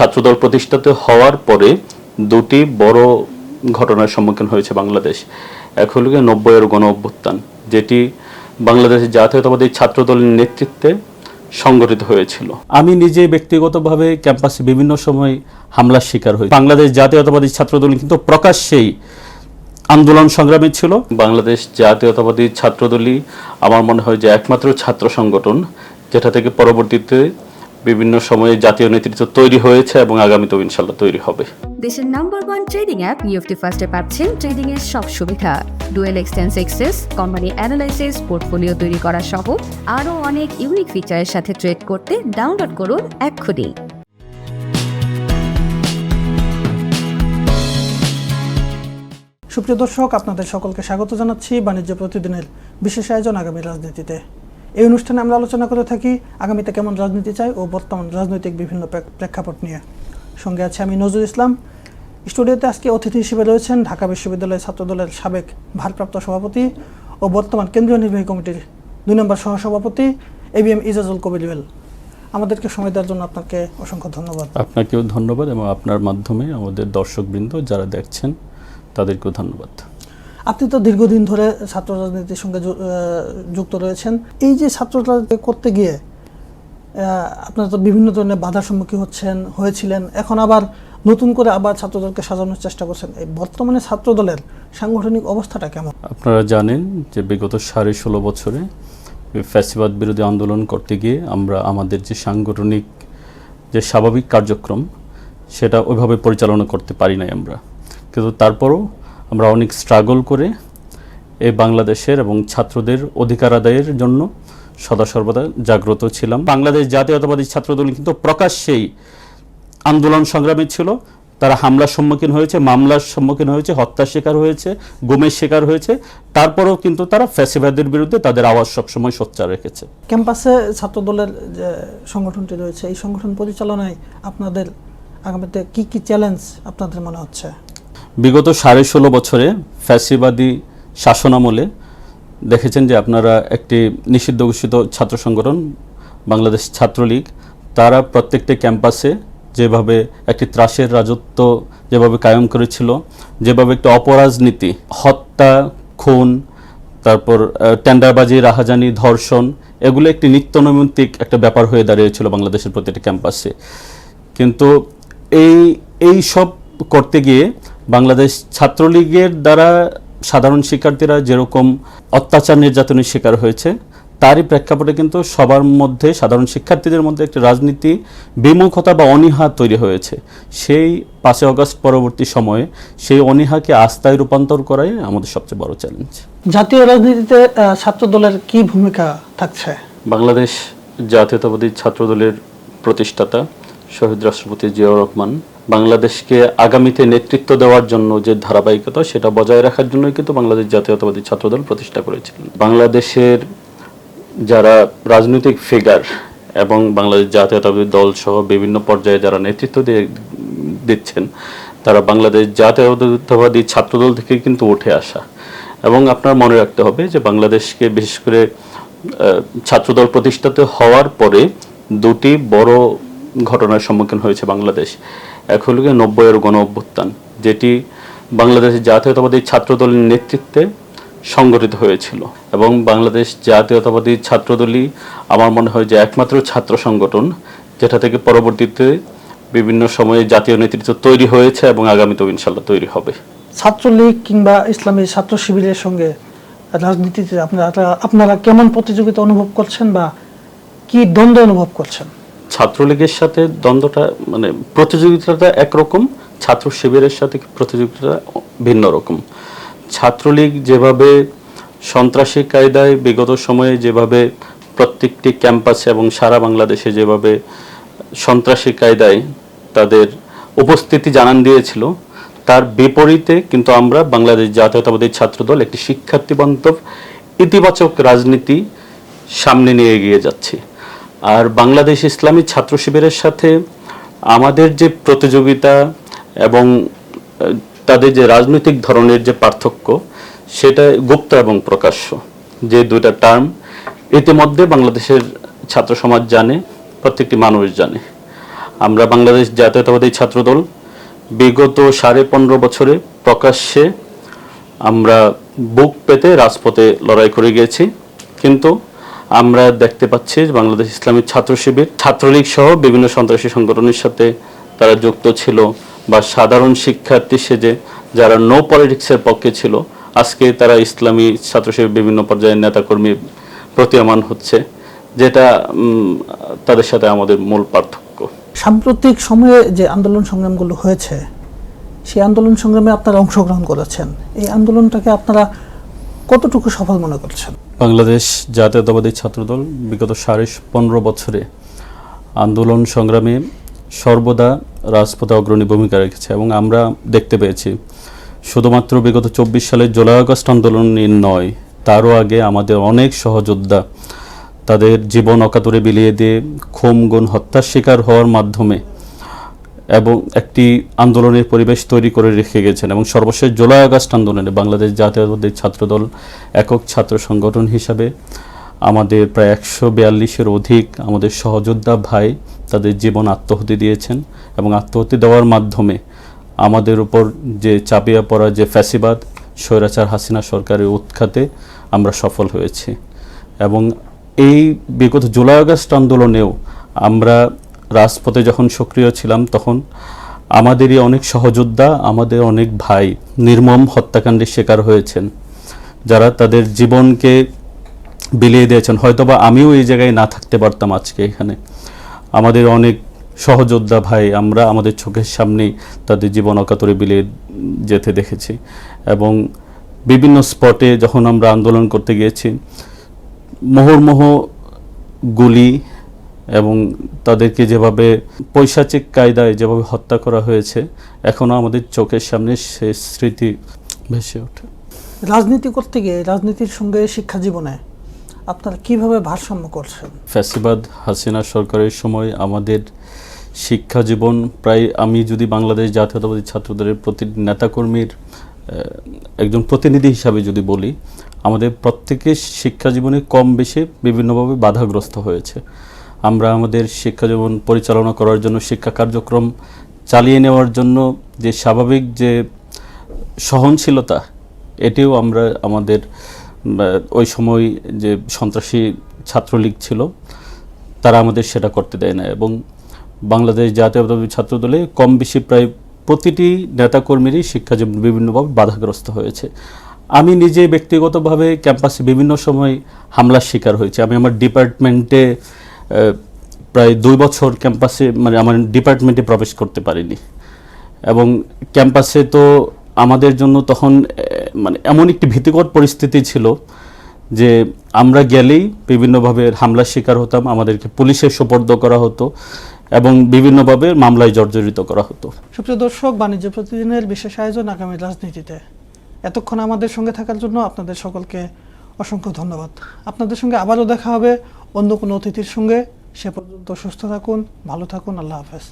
ছাত্রদল প্রতিষ্ঠিত হওয়ার পরে দুটি বড় ঘটনার সম্মুখীন হয়েছে বাংলাদেশ। এক হল গিয়ে নব্বইয়ের গণ অভ্যুত্থান যেটি বাংলাদেশের জাতীয়তাবাদী ছাত্রদলের নেতৃত্বে সংগঠিত হয়েছিল। আমি নিজে ব্যক্তিগতভাবে ক্যাম্পাসে বিভিন্ন সময় হামলার শিকার হই বাংলাদেশ জাতীয়তাবাদী ছাত্রদল কিন্তু প্রকাশ্যেই আন্দোলন সংগ্রামী ছিল। বাংলাদেশ জাতীয়তাবাদী ছাত্রদলই আমার মনে হয় যে একমাত্র ছাত্র সংগঠন যেটা থেকে পরবর্তীতে বিভিন্ন সময়ে জাতীয় নেতৃত্ব তৈরি হয়েছে এবং আগামীতেও ইনশাল্লাহ তৈরি হবে। দেশের নাম্বার ওয়ান ট্রেডিং অ্যাপ নিউফটি ফার্স্টে পাচ্ছেন ট্রেডিং এর সব সুবিধা। ডুয়েল এক্সটেন্স এক্সেস কোম্পানি অ্যানালাইসিস পোর্টফোলিও তৈরি করা সহ আরও অনেক ইউনিক ফিচারের সাথে ট্রেড করতে ডাউনলোড করুন এক্ষুনি। সুপ্রিয় দর্শক আপনাদের সকলকে স্বাগত জানাচ্ছি বাণিজ্য প্রতিদিনের বিশেষ আয়োজন আগামী রাজনীতিতে। এই অনুষ্ঠানে আমরা আলোচনা করে থাকি আগামীতে কেমন রাজনীতি চাই ও বর্তমান রাজনৈতিক বিভিন্ন প্রেক- প্রেক্ষাপট নিয়ে। সঙ্গে আছে আমি নজরুল ইসলাম। স্টুডিওতে আজকে অতিথি হিসেবে রয়েছেন ঢাকা বিশ্ববিদ্যালয় ছাত্রদলের সাবেক ভারপ্রাপ্ত সভাপতি ও বর্তমান কেন্দ্রীয় নির্বাহী কমিটির দুই নম্বর সহসভাপতি A B M Ijajul Kabir. আমাদেরকে সময় দেওয়ার জন্য আপনাকে অসংখ্য ধন্যবাদ। আপনাকেও ধন্যবাদ এবং আপনার মাধ্যমে আমাদের দর্শকবৃন্দ যারা দেখছেন তাদেরকেও ধন্যবাদ। আপনি তো দীর্ঘদিন ধরে ছাত্র রাজনীতির সঙ্গে যুক্ত রয়েছেন। এই যে ছাত্র রাজনীতি করতে গিয়ে আপনারা তো বিভিন্ন ধরনের বাধার সম্মুখীন হচ্ছেন, হয়েছিলেন। এখন আবার নতুন করে আবার ছাত্রদলকে সাজানোর চেষ্টা করছেন। এই বর্তমানে ছাত্রদলের সাংগঠনিক অবস্থাটা কেমন? আপনারা জানেন যে বিগত সাড়ে ষোলো বছরে ফ্যাসিবাদ বিরোধী আন্দোলন করতে গিয়ে আমরা আমাদের যে সাংগঠনিক যে স্বাভাবিক কার্যক্রম, সেটা ওইভাবে পরিচালনা করতে পারি নাই আমরা। কিন্তু তারপরও আমরা অনেক স্ট্রাগল করে এই বাংলাদেশের এবং ছাত্রদের অধিকার আদায়ের জন্য সদা সর্বদা জাগ্রত ছিলাম। বাংলাদেশ জাতীয়তাবাদী ছাত্রদল কিন্তু প্রকাশ্যেই আন্দোলন সংগ্রামী ছিল। তারা হামলার সম্মুখীন হয়েছে, মামলার সম্মুখীন হয়েছে, হত্যার শিকার হয়েছে, গুমের শিকার হয়েছে। তারপরেও কিন্তু তারা ফ্যাসিবাদের বিরুদ্ধে তাদের আওয়াজ সবসময় সোচ্চার রেখেছে। ক্যাম্পাসে ছাত্রদলের যে সংগঠনটি রয়েছে, এই সংগঠন পরিচালনায় আপনাদের আগামীতে কি কি চ্যালেঞ্জ আপনাদের মনে হচ্ছে? বিগত সাড়ে ষোলো বছরে ফ্যাসিবাদী শাসনামলে দেখেছেন যে আপনারা একটি নিষিদ্ধ ঘোষিত ছাত্র সংগঠন, বাংলাদেশ ছাত্রলীগ, তারা প্রত্যেকটি ক্যাম্পাসে যেভাবে একটি ত্রাসের রাজত্ব যেভাবে কায়েম করেছিল, যেভাবে একটি অপরাজনীতি, হত্যা, খুন, তারপর টেন্ডারবাজি, রাহাজানি, ধর্ষণ, এগুলো একটি নিত্যনৈমিত্তিক একটা ব্যাপার হয়ে দাঁড়িয়েছিল বাংলাদেশের প্রতিটি ক্যাম্পাসে। কিন্তু এই এই সব করতে গিয়ে বাংলাদেশ ছাত্রলীগের দ্বারা সাধারণ শিক্ষার্থীরা যেরকম অত্যাচার নির্যাতনের শিকার হয়েছে তারই প্রেক্ষাপটে কিন্তু সবার মধ্যে সাধারণ শিক্ষার্থীদের মধ্যে একটি রাজনীতি বিমুখতা বা অনীহা তৈরি হয়েছে। সেই পাঁচই অগস্ট পরবর্তী সময়ে সেই অনীহাকে আস্থায় রূপান্তর করাই আমাদের সবচেয়ে বড় চ্যালেঞ্জ। জাতীয় রাজনীতিতে আহ, ছাত্রদলের কি ভূমিকা থাকছে? বাংলাদেশ জাতীয়তাবাদী ছাত্রদলের প্রতিষ্ঠাতা শহীদ রাষ্ট্রপতি জিয়াউর রহমান বাংলাদেশকে আগামীতে নেতৃত্ব দেওয়ার জন্য যে ধারাবাহিকতা, সেটা বজায় রাখার জন্যই কিন্তু বাংলাদেশ জাতীয়তাবাদী ছাত্রদল প্রতিষ্ঠা করেছিলেন বাংলাদেশের যারা রাজনৈতিক ফিগার এবং বাংলাদেশ জাতীয়তাবাদী দল সহ বিভিন্ন পর্যায়ে যারা নেতৃত্ব দিয়ে দিচ্ছেন, তারা বাংলাদেশ জাতীয়তাবাদী ছাত্রদল থেকে কিন্তু উঠে আসা। এবং আপনার মনে রাখতে হবে যে বাংলাদেশকে বিশেষ করে ছাত্রদল প্রতিষ্ঠিত হওয়ার পরে দুটি বড় ঘটনার সম্মুখীন হয়েছে বাংলাদেশ। এক হল গিয়ে নব্বইয়ের গণ অভ্যুত্থান, যেটি বাংলাদেশের জাতীয়তাবাদী ছাত্রদলের নেতৃত্বে সংগঠিত হয়েছিল এবং বাংলাদেশ জাতীয়তাবাদী ছাত্রদলই আমার মনে হয় যে একমাত্র ছাত্র সংগঠন, যেটা থেকে পরবর্তীতে বিভিন্ন সময়ে জাতীয় নেতৃত্ব তৈরি হয়েছে এবং আগামীতেও ইনশাল্লাহ তৈরি হবে। ছাত্রলীগ কিংবা ইসলামী ছাত্র শিবিরের সঙ্গে রাজনীতিতে আপনারা আপনারা কেমন প্রতিযোগিতা অনুভব করছেন বা কি দ্বন্দ্ব অনুভব করছেন? ছাত্রলীগের সাথে দ্বন্দ্বটা মানে প্রতিযোগিতাটা একরকম, ছাত্র শিবিরের সাথে প্রতিযোগিতাটা ভিন্ন রকম। ছাত্রলীগ যেভাবে সন্ত্রাসী কায়দায় বিগত সময়ে যেভাবে প্রত্যেকটি ক্যাম্পাসে এবং সারা বাংলাদেশে যেভাবে সন্ত্রাসী কায়দায় তাদের উপস্থিতি জানান দিয়েছিল, তার বিপরীতে কিন্তু আমরা বাংলাদেশ জাতীয়তাবাদী ছাত্রদল একটি শিক্ষার্থী বান্ধব ইতিবাচক রাজনীতি সামনে নিয়ে এগিয়ে যাচ্ছি। আর বাংলাদেশ ইসলামী ছাত্র শিবিরের সাথে আমাদের যে প্রতিযোগিতা এবং তাদের যে রাজনৈতিক ধরনের যে পার্থক্য, সেটা গুপ্ত এবং প্রকাশ্য যে দুইটা টার্ম ইতিমধ্যে বাংলাদেশের ছাত্র সমাজ জানে, প্রত্যেকটি মানুষ জানে। আমরা বাংলাদেশ জাতীয়তাবাদী ছাত্রদল বিগত সাড়ে পনেরো বছরে প্রকাশ্যে আমরা বুক পেতে রাজপথে লড়াই করে গিয়েছি কিন্তু আমরা দেখতে পাচ্ছি বাংলাদেশ ইসলামী ছাত্র শিবির, ছাত্রলীগ সহ বিভিন্ন সন্ত্রাসী সংগঠনের সাথে তারা যুক্ত ছিল বা সাধারণ শিক্ষার্থী সেজে যারা নো পলিটিক্সের পক্ষে ছিল, আজকে তারা ইসলামী ছাত্র শিবির বিভিন্ন পর্যায়ের নেতাকর্মী প্রতীয়মান হচ্ছে, যেটা তাদের সাথে আমাদের মূল পার্থক্য। সাম্প্রতিক সময়ে যে আন্দোলন সংগ্রামগুলো হয়েছে, সেই আন্দোলন সংগ্রামে আপনারা অংশগ্রহণ করেছেন। এই আন্দোলনটাকে আপনারা কতটুকু সফল মনে করছেন? বাংলাদেশ জাতীয়তাবাদী ছাত্রদল বিগত সাড়ে পনেরো বছরে আন্দোলন সংগ্রামে সর্বদা রাজপথে অগ্রণী ভূমিকা রেখেছে এবং আমরা দেখতে পেয়েছি। শুধুমাত্র বিগত চব্বিশ সালের জুলাই আগস্ট আন্দোলনই নয় তারও আগে আমাদের অনেক সহযোদ্ধা তাদের জীবন অকাতরে বিলিয়ে দিয়ে খুম গুণ, হত্যার শিকার হওয়ার মাধ্যমে এবং একটি আন্দোলনের পরিবেশ তৈরি করে রেখে গেছেন এবং সর্বশেষ জুলাই আগস্ট আন্দোলনে বাংলাদেশ জাতীয়তাবাদী ছাত্রদল একক ছাত্র সংগঠন হিসাবে আমাদের প্রায় একশো বিয়াল্লিশের অধিক আমাদের সহযোদ্ধা ভাই তাদের জীবন আত্মহতি দিয়েছেন এবং আত্মহতি দেওয়ার মাধ্যমে আমাদের উপর যে চাপিয়ে পড়া যে ফ্যাসিবাদ, স্বৈরাচার হাসিনা সরকারের উৎখাতে আমরা সফল হয়েছি। এবং এই বিগত জুলাই আগস্ট আন্দোলনেও আমরা রাজপথে যখন সক্রিয় ছিলাম, তখন আমাদেরই অনেক সহযোদ্ধা, আমাদের অনেক ভাই নির্মম হত্যাকাণ্ডের শিকার হয়েছেন, যারা তাদের জীবনকে বিলিয়ে দিয়েছেন। হয়তোবা আমিও এই জায়গায় না থাকতে পারতাম আজকে এখানে। আমাদের অনেক সহযোদ্ধা ভাই, আমরা আমাদের চোখের সামনেই তাদের জীবন অকাতরে বিলিয়ে যেতে দেখেছি এবং বিভিন্ন স্পটে যখন আমরা আন্দোলন করতে গিয়েছি, মোহরমোহ গুলি এবং তাদেরকে যেভাবে পৈশাচিক কায়দায় যেভাবে হত্যা করা হয়েছে এখনও আমাদের চোখের সামনে সে স্মৃতি ভেসে ওঠে। রাজনীতি করতে গিয়ে রাজনীতির সঙ্গে শিক্ষা জীবনে আপনারা কীভাবে ভারসাম্য করছেন? ফ্যাসিবাদ হাসিনা সরকারের সময় আমাদের শিক্ষা জীবন প্রায় আমি যদি বাংলাদেশ জাতীয়তাবাদী ছাত্রদলের প্রতি নেতাকর্মীর একজন প্রতিনিধি হিসাবে যদি বলি আমাদের প্রত্যেকের শিক্ষা জীবনে কম বেশি বিভিন্নভাবে বাধাগ্রস্ত হয়েছে। আমরা আমাদের শিক্ষা জীবন পরিচালনা করার জন্য, শিক্ষা কার্যক্রম চালিয়ে নেওয়ার জন্য যে স্বাভাবিক যে সহনশীলতা, এটিও আমরা আমাদের ওই সময় যে সন্ত্রাসী ছাত্রলীগ ছিল, তারা আমাদের সেটা করতে দেয় না। এবং বাংলাদেশ জাতীয়তাবাদী ছাত্রদলে কম বেশি প্রায় প্রতিটি নেতাকর্মীরই শিক্ষা জীবন বিভিন্নভাবে বাধাগ্রস্ত হয়েছে। আমি নিজে ব্যক্তিগতভাবে ক্যাম্পাসে বিভিন্ন সময় হামলার শিকার হয়েছি। আমি আমার ডিপার্টমেন্টে প্রায় দুই বছর ক্যাম্পাসে মানে আমার ডিপার্টমেন্টে প্রবেশ করতে পারিনি। এবং ক্যাম্পাসে তো আমাদের জন্য তখন মানে এমন একটি ভীতিকর পরিস্থিতি ছিল যে আমরা গেলেই বিভিন্নভাবে হামলার শিকার হতাম, আমাদেরকে পুলিশের সোপর্দ করা হতো এবং বিভিন্নভাবে মামলায় জর্জরিত করা হতো। সুপ্রিয় দর্শক, বাণিজ্য প্রতিদিনের বিশেষ আয়োজন আগামী রাজনীতিতে। এতক্ষণ আমাদের সঙ্গে থাকার জন্য আপনাদের সকলকে অসংখ্য ধন্যবাদ। আপনাদের সঙ্গে আবারও দেখা হবে অন্য কোনো অতিথির সঙ্গে সে পর্যন্ত সুস্থ থাকুন ভালো থাকুন আল্লাহ হাফেজ।